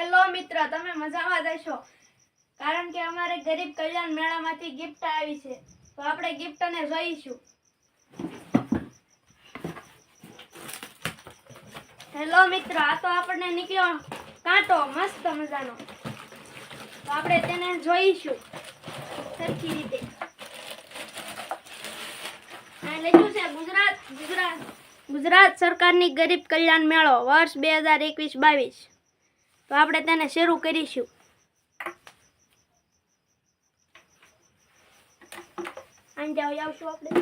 Hello મિત્ર, તમે મજામાં જશો કારણ કે અમારે ગરીબ કલ્યાણ મેળામાંથી ગિફ્ટ આવી છે. તો આપણે ગિફ્ટને જોઈશું. હેલો મિત્ર, આ તો આપણને નીકળ્યો કાંટો, મસ્ત મજાનો. તો આપણે તેને જોઈશું. સરખી રીતે. લખ્યું છે, ગુજરાત ગુજરાત ગુજરાત સરકારની ગરીબ કલ્યાણ મેળો વર્ષ બે હજાર એકવીસ બાવીસ. તો આપણે તેને શરૂ કરીશું. આંજા આવશું આપણે.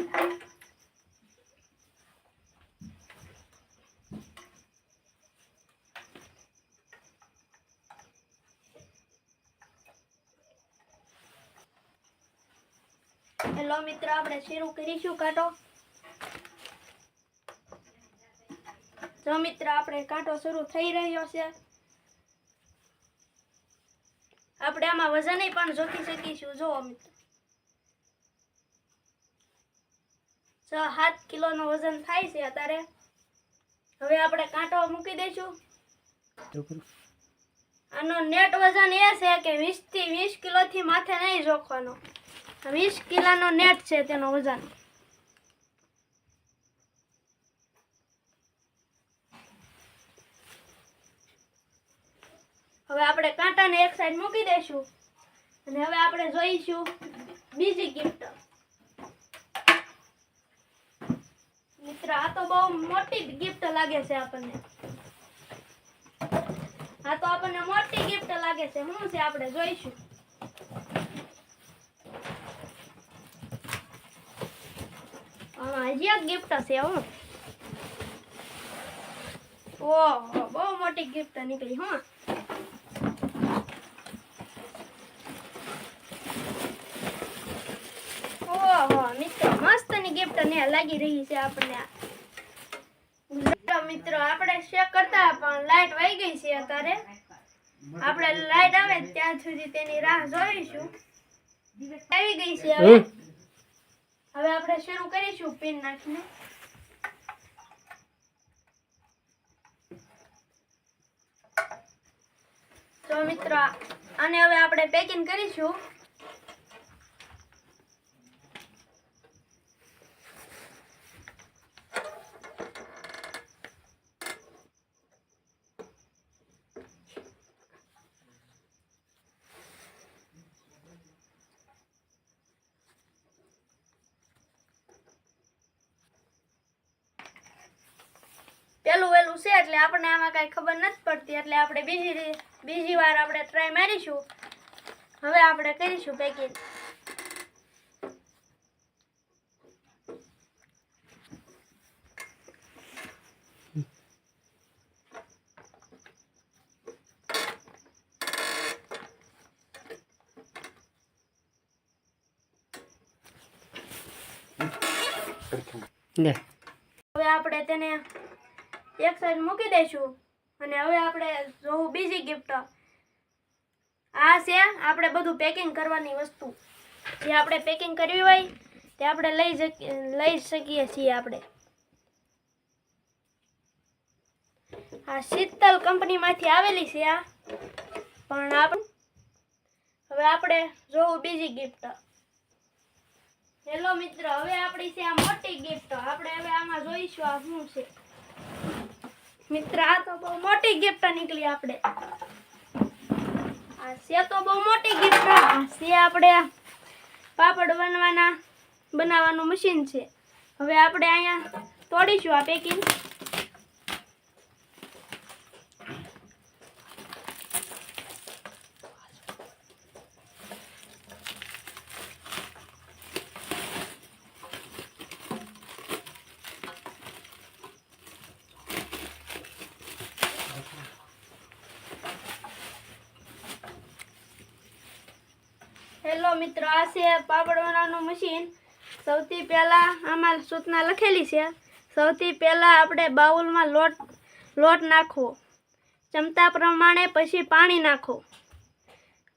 હેલો મિત્ર, આપણે શરૂ કરીશું કાંટો. જો મિત્ર, આપણે કાંટો શરૂ થઈ રહ્યો છે આપણે આમાં વજન પણ જોખી શકીશું. જો મિત્ર. છ સાત કિલોનો વજન થાય છે અત્યારે. હવે આપણે કાંટો મૂકી દઈશું. આનો નેટ વજન એ છે કે વીસથી વીસ કિલોથી માથે નહીં જોખવાનો. વીસ કિલોનો નેટ છે તેનો વજન. હવે આપણે કાંટાને એક સાઈડ મૂકી દઈશું. અને હવે આપણે જોઈશું બીજી ગિફ્ટ મિત્ર, આ તો બહુ મોટી ગિફ્ટ લાગે છે આપણને. આ તો આપણને મોટી ગિફ્ટ લાગે છે. શું છે આપણે જોઈશું? આમાં હજી એક ગિફ્ટ છે, હું. ઓહો, બહુ મોટી ગિફ્ટ નીકળી, હું ઓહો મિત્રો લાગી રહી છે આપણને મિત્રો આપણે શેક કરતા પણ લાઈટ વહી ગઈ છે અત્યારે. આપણે લાઈટ આવે ત્યાં સુધી તેની રાહ જોઈશું. આવી ગઈ છે હવે. હવે આપણે શરૂ કરીશું પિન નાખીને. તો મિત્રો અને હવે આપણે પેકિંગ કરીશું. પેલું વેલું છે એટલે આપણને આમાં કાંઈ ખબર નથી પડતી એટલે આપણે બીજી બીજી વાર આપણે ટ્રાય મારીશું. હવે આપણે કરીશું પેકિંગ હવે આપણે તેને એક સાઈડ મૂકી દઈશું. અને હવે આપણે જોવું બીજી ગિફ્ટ આ છે આપણે બધું પેકિંગ કરવાની વસ્તુ. જે આપણે પેકિંગ કરવી હોય, તે આપણે લઈ લઈ શકીએ છીએ આપણે. આ શીતલ કંપનીમાંથી આવેલી છે આ. પણ આપણે હવે આપણે જોવું બીજી ગિફ્ટ હેલો મિત્ર, હવે આપણી છે આ મોટી ગિફ્ટ આપણે હવે આમાં જોઈશું આ શું છે. મિત્ર, આ તો બહુ મોટી ગિફ્ટ નીકળી આપણે. આ છે તો બહુ મોટી ગિફ્ટ છે આપણે પાપડ બનવાના, બનાવવાનું મશીન છે. હવે આપણે અહીંયા તોડીશું આ પેકિંગ હેલો મિત્રો, આ છે પાપડ બનાવવાનું મશીન. સૌથી પહેલાં આમાં સૂચના લખેલી છે. સૌથી પહેલાં આપણે બાઉલમાં લોટ લોટ નાખવો. ચમતા પ્રમાણે પછી પાણી નાખો.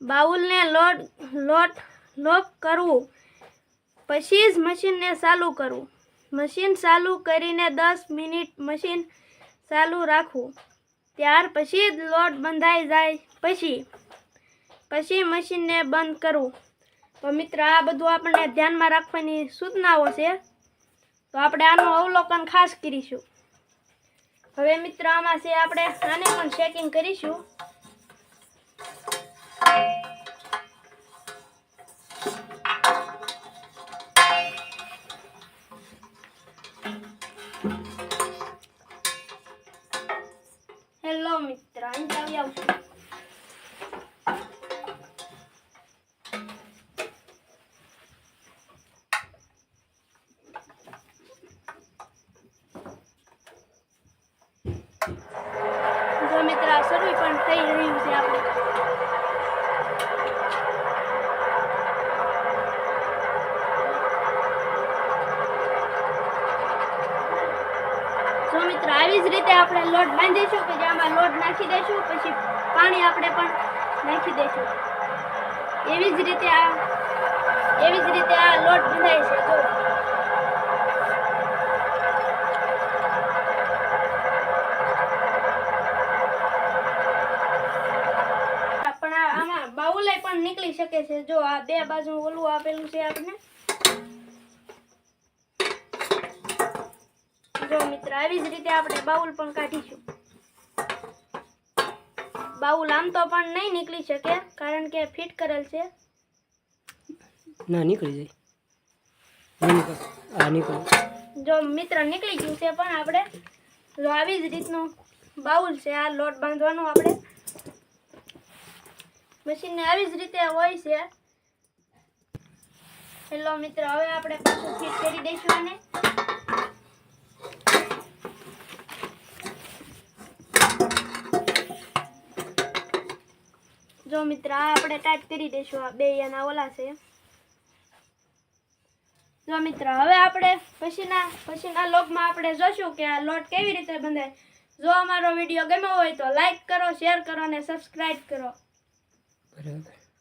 બાઉલને લોટ લોટ લોક કરવું. પછી જ મશીનને ચાલુ કરવું. મશીન ચાલુ કરીને દસ મિનિટ મશીન ચાલુ રાખવું. ત્યાર પછી જ લોટ બંધાઈ જાય. પછી પછી મશીનને બંધ કરવું તો મિત્ર, આ બધું આપણને ધ્યાનમાં રાખવાની સૂચનાઓ છે. તો આપણે આનું અવલોકન ખાસ કરીશું. હવે મિત્ર, આમાં છે આપણે આને પણ ચેકિંગ કરીશું. હેલો મિત્ર, અહીં આવી આવશું જો મિત્ર શરૂ પણ થઈ રહ્યું છે આપણે. જો મિત્ર, આવી જ રીતે આપણે લોટ બાંધીશું કે જેમાં લોટ નાખી દઈશું, પછી પાણી આપણે પણ નાખી દઈશું. એવી જ રીતે આ એવી જ રીતે આ લોટ બંધાય છે, જો પણ આ- આમાં બાઉલે પણ નીકળી શકે છે. જો આ બે બાજુ ઓલું આપેલું છે આપણે જો મિત્ર આવી જ રીતે આપણે બાઉલ પણ કાઢીશું. બાઉલ આમ તો પણ નહીં નીકળી શકે કારણ કે ફિટ કરેલ છે. ના નીકળી જાય. આ નીકળ. જો મિત્ર નીકળી ગયું છે પણ આપણે. જો આવી જ રીતનું બાઉલ છે આ લોટ બાંધવાનું આપણે. મશીનને આવી જ રીતે હોય છે. હેલો મિત્ર, હવે આપણે પાછું ફિટ કરી દઈશું આને. જો મિત્ર, આ આપણે ટાઈટ કરી દઈશું, આ બે એના ઓલા છે. જો મિત્ર, હવે આપણે પછીના પછીના લોગમાં આપણે જોશું કે આ લોટ કેવી રીતે બંધાય. જો અમારો વીડિયો ગમ્યો હોય તો લાઈક કરો શેર કરો અને સબસ્ક્રાઈબ કરો. બરાબર